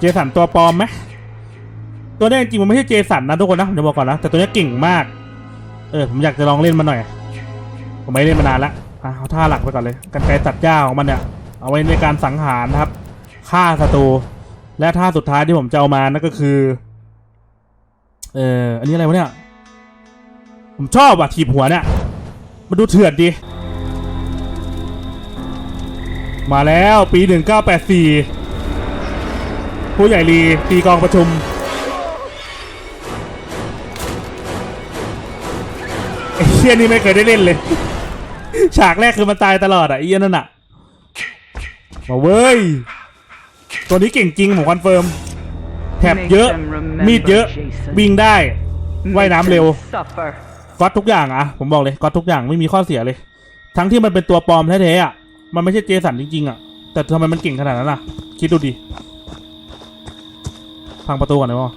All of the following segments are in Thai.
เจสันตัวปลอมไหมตัวนี้จริงมันไม่ใช่เจสันนะทุกคนนะผมจะบอกก่อนนะแต่ตัวนี้เก่งมาก เออผมอยากจะลองเล่นมันหน่อย ผมไม่เล่นมานานละอะเอาท่าหลักไปก่อนเลยกันไกรตัดหญ้าของมันเนี่ยเอาไว้ในการสังหารนะครับฆ่าศัตรูและท่าสุดท้ายที่ผมจะเอามานั่นก็คือ เอออันนี้อะไรวะเนี่ย ผมชอบอะถีบหัวเนี่ยมันดูเถื่อนดี มาแล้วปี 1984 ผู้ใหญ่ลีตีกองประชุม ไอ้เชี่ยนี่ไม่เคยได้เล่นเลย ฉากแรกคือมันตายตลอดอะไอ้เหี้ยนั่นอะ มาเว้ย ตัวนี้เก่งจริงผมคอนเฟิร์ม แถบเยอะ มีดเยอะ วิ่งได้ว่ายน้ำเร็ว Suffer. ก๊อตทุกอย่างอะผมบอกเลยก๊อตทุกอย่างไม่มีข้อเสียเลย ทั้งที่มันเป็นตัวปลอมแท้ๆอะมันไม่ใช่เจสันจริงๆอะแต่ทำไมมันเก่งขนาดนั้นล่ะ คิดดูดิ พังประตูก่อนเลยวะ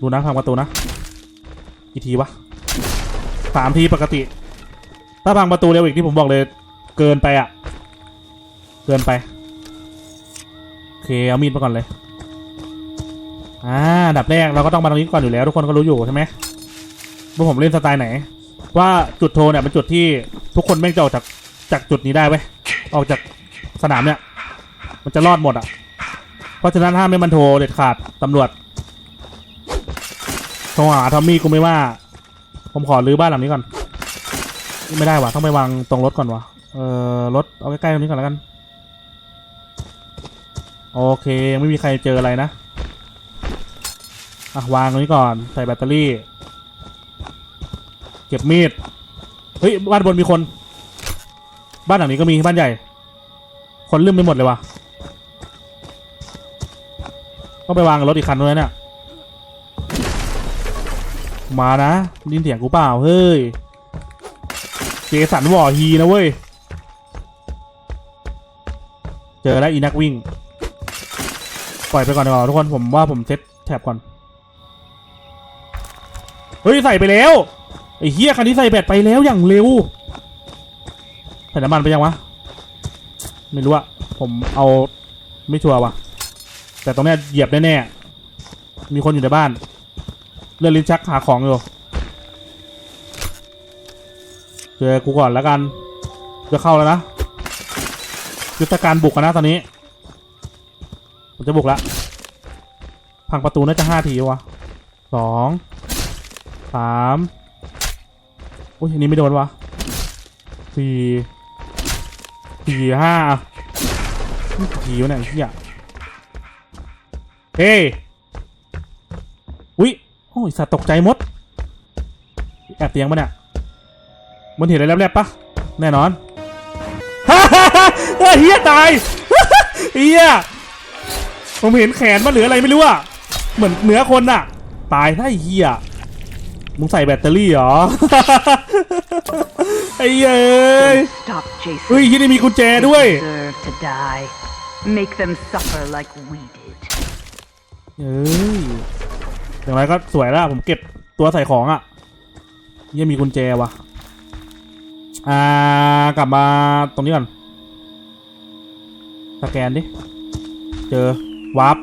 ดูนะพังประตูนะกี่ทีวะสามทีปกติ ถ้าพังประตูเร็วอีกที่ผมบอกเลย เกินไปอะเกินไปโอเคเอามีดมาก่อนเลยอ่าดับแรกเราก็ต้องมาตรงนี้ก่อนอยู่แล้ว ทุกคนก็รู้อยู่ใช่ไหมว่าผมเล่นสไตล์ไหน ว่าจุดโทเนี่ยเป็นจุดที่ทุกคนแม่งจะออกจากจากจุดนี้ได้เว้ยออกจากสนามเนี่ย มันจะรอดหมดอะ เพราะฉะนั้นห้ามไม่มันโทรเด็ดขาดตำรวจโทรหาทอมมี่กูไม่ว่า ผมขอรื้อบ้านหลังนี้ก่อน ไม่ได้วะต้องไปวางตรงรถก่อนวะเออรถเอาใกล้ๆตรงนี้ก่อนแล้วกัน โอเคไม่มีใครเจออะไรนะอะวางตรงนี้ก่อนใส่แบตเตอรี่ เก็บมีดเฮ้ยบ้านบนมีคน บ้านหลังนี้ก็มีบ้านใหญ่ คนลืมไปหมดเลยวะ ต้องไปวางรถอีกคันด้วยเนี่ย มานะดยินเสียงกูเปล่าเฮ้ย เจสันวอร์ฮีนะเว้ย เจอแล้วอีนักวิ่ง ปล่อยไปก่อนดีกว่าทุกคนผมว่าผมเซ็ตแท็บก่อน เฮ้ย ใส่ไปแล้ว ไอ้เฮียคันนี้ใส่แบตไปแล้วอย่างเร็วใส่น้ำมันไปยังวะ ไม่รู้อะผมเอาไม่ชัวร์ว่ะ แต่ตรงเนี้ยเหยียบแน่ๆ มีคนอยู่ในบ้าน เลื่อนลิ้นชักหาของอยู่เจอกูก่อนแล้วกัน จะเข้าแล้วนะ ยุทธการบุกนะตอนนี้ ผมจะบุกละ พังประตูน่าจะห้าทีวะสองสามอุ้ยอันนี้ไม่โดนวะสี่สี่ห้านี่วะเนี่ยเฮีย เฮ้ยอุ้ยโอ้ยสัตว์ตกใจหมด แอบเตียงปะเนี่ยมันเห็นอะไรแลบๆปะแน่นอนเฮ้ยเฮียตายเฮียผมเห็นแขนมันหรืออะไรไม่รู้อะเหมือนเนื้อคนอะตายถ้าไอ้เฮียมึงใส่แบตเตอรี่เหรอไอ้เย้ย Stop, Jason. เฮ้ยยี่นี่มีกุญแจด้วย They deserve to die. Make them suffer like we did. เอ้ยอย่างไรก็สวยแล้วผมเก็บตัวใส่ของอะ่ะยังมีกุญแจวะอ่ากลับมาตรงนี้ก่อนสแกนดิเจอวาร์ป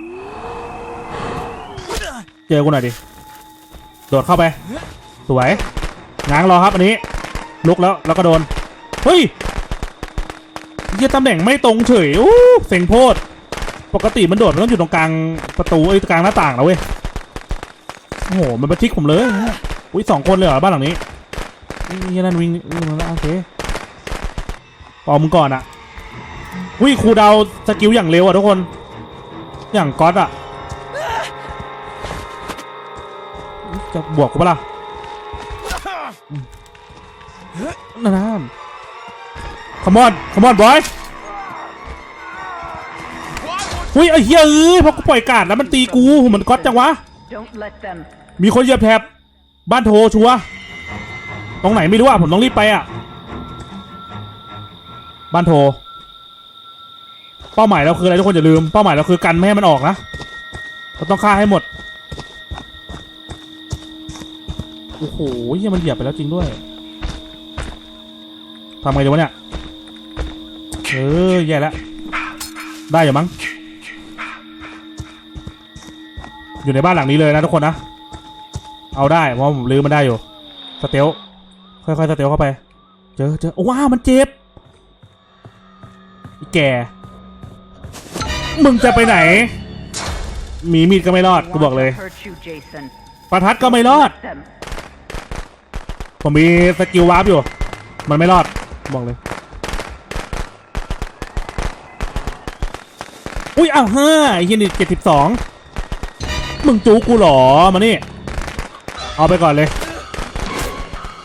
เจอกูหน่อยดิโดดเข้าไป สวยง้างรอครับอันนี้ ลุกแล้วแล้วก็โดน เฮ้ยเยี่ยตำแหน่งไม่ตรงเฉยอู้เซ็งโพด ปกติมันโดดมันต้องอยู่ตรงกลางประตูไอ้ยกลางหน้าต่างแล้วเว้ยโอ้โหมันมาทิกผมเลยอุ้ยสองคนเลยเหรอบ้านหลังนี้นี่นั่นวิ่งวิ่งมาแล้วโอเคปอมึงก่อนอะอุ้ยครูดาวสกิลอย่างเร็วอะทุกคน อย่างก๊อตอะจะบวกกูปะล่ะนั่นนั่นขมอนขมอนบอย อุ้ยไอ้เหี้ยเอ้ยพอกูปล่อยกาดแล้วมันตีกูเหมือนก๊อตจังวะ Don't let them. มีคนเหยียบแถบบ้านโทชัวร์ตรงไหนไม่รู้อะผมต้องรีบไปอะ บ้านโท เป้าหมายเราคืออะไรทุกคนอย่าลืมเป้าหมายเราคือกันไม่ให้มันออกนะเราต้องฆ่าให้หมดโอ้โหเฮียมันเหยียบไปแล้วจริงด้วยทำไงดีวะเนี่ยเออแย่แล้วได้อยู่มั้ง อยู่ในบ้านหลังนี้เลยนะทุกคนนะ เอาได้เพราะผมลืมมันได้อยู่ สเตลค่อยๆสเตลเข้าไป เจอเจอโอ้ว้ามันเจ็บแก มึงจะไปไหน มีมีดก็ไม่รอดกูบอกเลย ประทัดก็ไม่รอด ผมมีสกิลวาร์ปอยู่ มันไม่รอดบอกเลย อุ้ยอ้าวห้าไอ้เหี้ยนี่เจ็ดสิบสอง มึงจูกูหรอมานี่ เอาไปก่อนเลย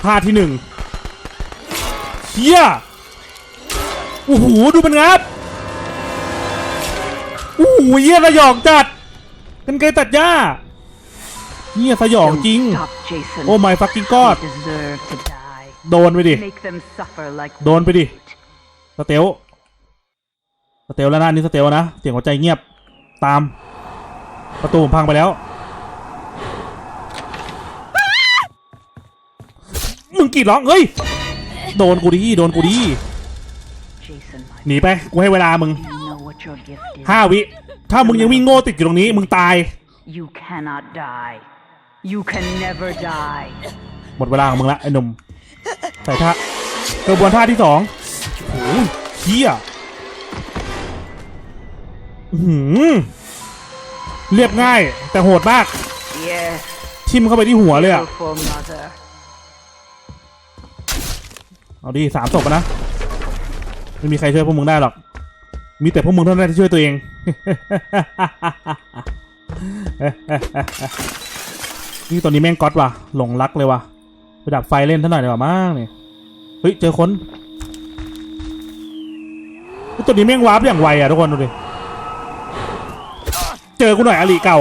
ท่าที่หนึ่งเฮียโอ้โหดูมันงับโอ้โหเฮียสยองจัดกันไกรตัดหญ้าเฮียสยองจริง โอ้ my fucking god They deserve to die. โดนไปดิ โดนไปดิ สเตล สเตลแล้วนะนนี่สเตลนะ เสียงหัวใจเงียบ ตาม ประตูผมพังไปแล้ว มึงกรีดร้อง เฮ้ย โดนกูดิโดนกูดิ Jason. My หนีไป กูให้เวลามึง you know what your gift is. ห้าวิ ถ้ามึงยังวิ่งโง่ติดอยู่ตรงนี้ มึงตาย You cannot die. You can never die. หมดเวลาของมึงละไอ้หนุ่มใส่ท่ากระบวนท่าที่สองโอ้ยเฮียอื้อหือ เรียบง่าย แต่โหดมาก Yes. ทิมเข้าไปที่หัวเลยอะ Beautiful mother. เอาดิสามศพอะนะ ไม่มีใครช่วยพวกมึงได้หรอก มีแต่พวกมึงเท่านั้นที่ช่วยตัวเอง นี่ตัวนี้แม่งก๊อตว่ะ หลงรักเลยว่ะ ไปดับไฟเล่นเท่าหน่อยดีกว่ามากเนี่ยเฮ้ย เจอคนเฮ้ยตัวนี้แม่งวาร์ปอย่างไวอะทุกคนดูดิ เจอกูหน่อยอลีเก่า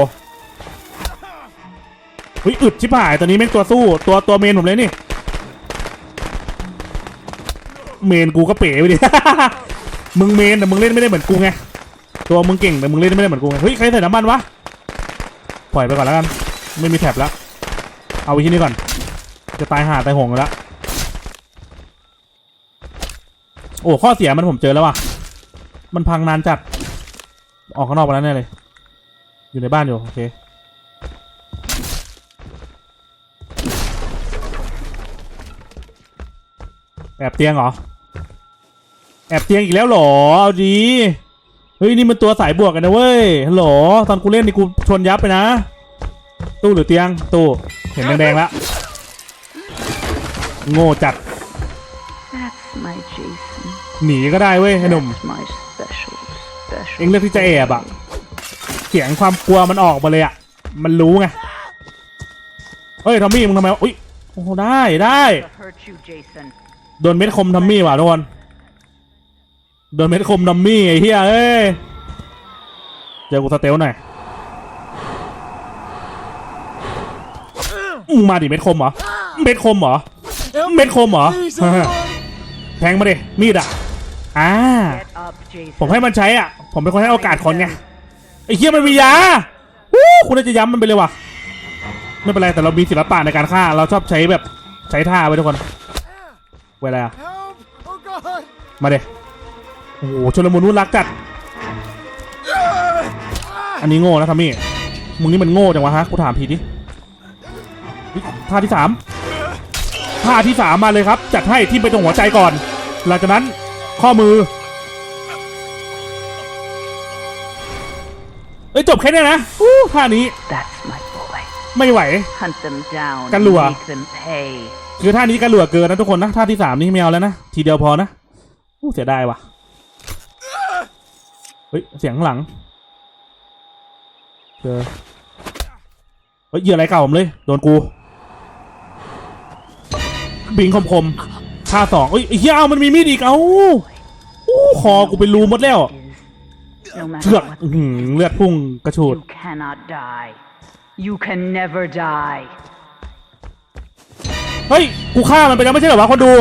เฮ้ยอึดชิบหายตัวนี้แม่งตัวสู้ตัวตัวเมนผมเลยนี่ เมนกูก็เป๋ไปดิ มึงเมนแต่มึงเล่นไม่ได้เหมือนกูไง ตัวมึงเก่งแต่มึงเล่นไม่ได้เหมือนกูไง เฮ้ยใครใส่น้ำมันวะ ปล่อยไปก่อนแล้วกัน ไม่มีแท็บแล้ว เอาไว้ที่นี่ก่อน จะตายหาตายหงแล้ว โอ้ข้อเสียมันผมเจอแล้วว่ะ มันพังนานจัด ออกข้างนอกไปแล้วแน่เลย อยู่ในบ้านอยู่ โอเค แอบเตียงเหรอ แอบเตียงอีกแล้วเหรอ เอาดี เฮ้ย นี่มันตัวสายบวกกันนะเว้ย ฮัลโหล ตอนกูเล่นนี่กูชนยับไปนะ ตู้หรือเตียง ตู้ เห็นแดงๆแล้ว โง่จัด That's my Jason. หนีก็ได้เว้ยไอ้หนุ่ม That's my special, special. เอ็งเลือกที่จะแอบอะ เสียงความกลัวมันออกมาเลยอะมันรู้ไง เฮ้ยทอมมี่มึงทำไมวะอุ้ยโอ้โหได้ได้ To hurt you, Jason. โดนเม็ดคมทอมมี่ว่ะทุกคนโดนเม็ดคมทอมมี่ไอ้เหี้ยเอ้ยเจอกูสเตลหน่อยอืมมาดิเม็ดคมเหรอเม็ดคมเหรอเม็ดคมเหรอแทงมาดิมีดอะอ่า Get up, Jason. ผมให้มันใช้อะ ผมเป็นคนให้โอกาสคนไง ไอ้เหี้ยมันมียาวู้คุณน่าจะย้ำมันไปเลยว่ะ ไม่เป็นไรแต่เรามีศิลปะในการฆ่า เราชอบใช้แบบใช้ท่าไปทุกคนเวลามาเด็โอ้โหชนละมุนวุ่นรักจัด อันนี้โง่นะทัมมี่ มึงนี่มันโง่จังวะฮะ กูถามทีดิท่าที่สามท่าที่สามมาเลยครับ จัดให้ที่ไปตรงหัวใจก่อน หลังจากนั้นข้อมือ เอ้ยจบแค่เนี้ยนะอู้ท่านี้ That's my boy. ไม่ไหว Hunt them down. Cái and lùa. Make them pay. คือท่านี้กันหลัวเกินนะทุกคนนะท่าที่สามนี่ไม่เอาแล้วนะ ทีเดียวพอนะอู้เสียดายว่ะเฮ้ยเสียงข้างหลังเจอเฮ้ยเหยื่ออะไรเก่าผมเลย โดนกู บิงคมคมๆท่าสองเอ้ยไอ้เหี้ยเอามันมีมีดอีกเอ้าอู้คอกูเป็นรูหมดแล้ว Is no เชื matter อก what อื้อหือเลือดพุ่งกระฉูด you cannot die. You can never die. เฮ้ย กูฆ่ามันไปแล้วไม่ใช่เหรอวะคนดู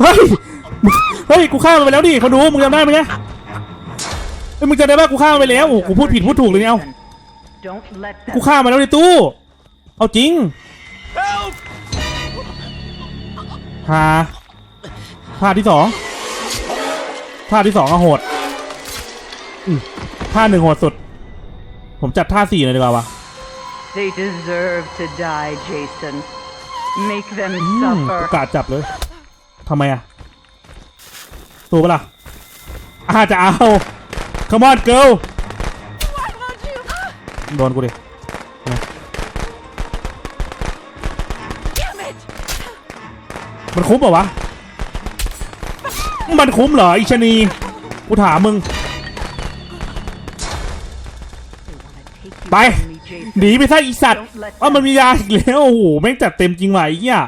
เฮ้ย เฮ้ย กูฆ่ามันไปแล้วดิคนดู มึงจำได้ไหมเนี่ยเฮ้ยมึงจำได้ปะกูฆ่ามันไปแล้ว โอ้โหกูพูดผิดพูดถูกเลยเนี่ยเอา Don't let กู them ฆ่ามันแล้วในตู้ เอาจริง Help! หาท่าที่สองท่าที่สองอะโหดอืม ท่าหนึ่งโหดสุด ผมจัดท่าสี่เลยดีกว่าวะ They deserve to die, Jason. Make them อืม suffer. โอกาสจับเลยทำไมอะตัวปะล่ะอาจะเอา come on girl โดนกูดิมันคุ้มเปล่าวะ มันคุ้มเหรออิชะนี กูถามมึง ไปหนีไปซะอีสัตว์ว่ามันมียาอีกแล้วโอ้โหแม่งจัดเต็มจริงว่ะไอ้เหี้ย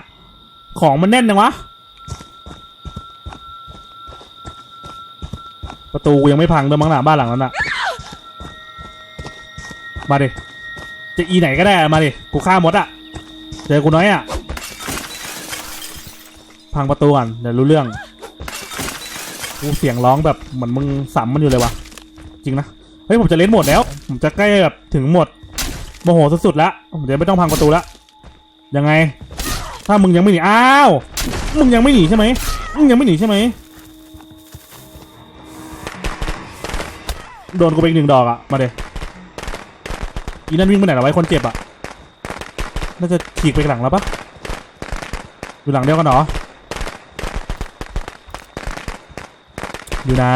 ของมันแน่นจังวะประตูยังไม่พังด้วยมั้งหนาบ้านหลังนั้นอะมาดิจะอีไหนก็ได้มาดิกูฆ่าหมดอะเจอกูน้อยอะพังประตูก่อนเดี๋ยวรู้เรื่องกูเสียงร้องแบบเหมือนมึงสัมมันอยู่เลยวะจริงนะ เฮ้ยผมจะเล่นหมดแล้ว ผมจะใกล้แบบถึงหมดโมโหสุดๆแล้วผมจะไม่ต้องพังประตูแล้วยังไง ถ้ามึงยังไม่หนีอ้าวมึงยังไม่หนีใช่ไหมมึงยังไม่หนีใช่ไหมโดนกูไปอีกหนึ่งดอกอะมาเดอีนั่นวิ่งไปไหนแล้วไว้คนเจ็บอะน่าจะฉีกไปหลังแล้วปะอยู่หลังเดียวกันเหรออยู่ไหน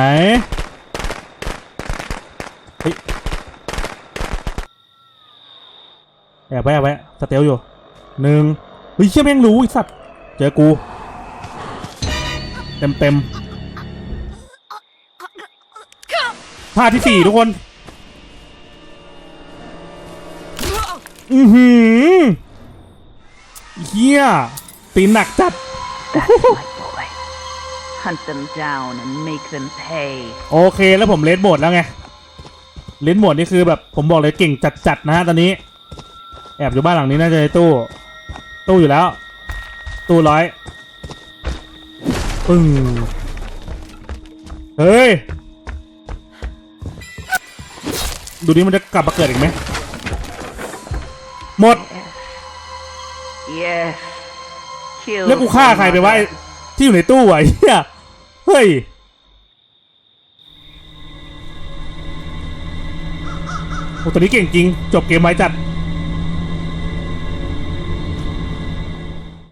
เฮ้ย แอบไว้แอบไว้สเตลอยู่หนึ่งเฮ้ยเชี่ยแม่งรู้ไอ้สัตว์เจอกู เต็มเต็มท่าที่สี่ทุกคน อือหือเฮียตีนหนักจัด That's my boy. Hunt them down and make them pay. โอเคแล้วผมเลนโหมดแล้วไง เลนโหมดนี่คือแบบผมบอกเลยเก่งจัดๆนะฮะตอนนี้ แอบอยู่บ้านหลังนี้น่าจะในตู้ ตู้อยู่แล้ว ตู้ร้อยปึ้งเฮ้ย ดูนี่มันจะกลับมาเกิดอีกไหม หมด Yes. Kill แล้วกูฆ่าใครไปวะไอ้ที่อยู่ในตู้อะไอ้เหี้ยเฮ้ย โอ้ตัวนี้เก่งจริง จบเกมไว้จัด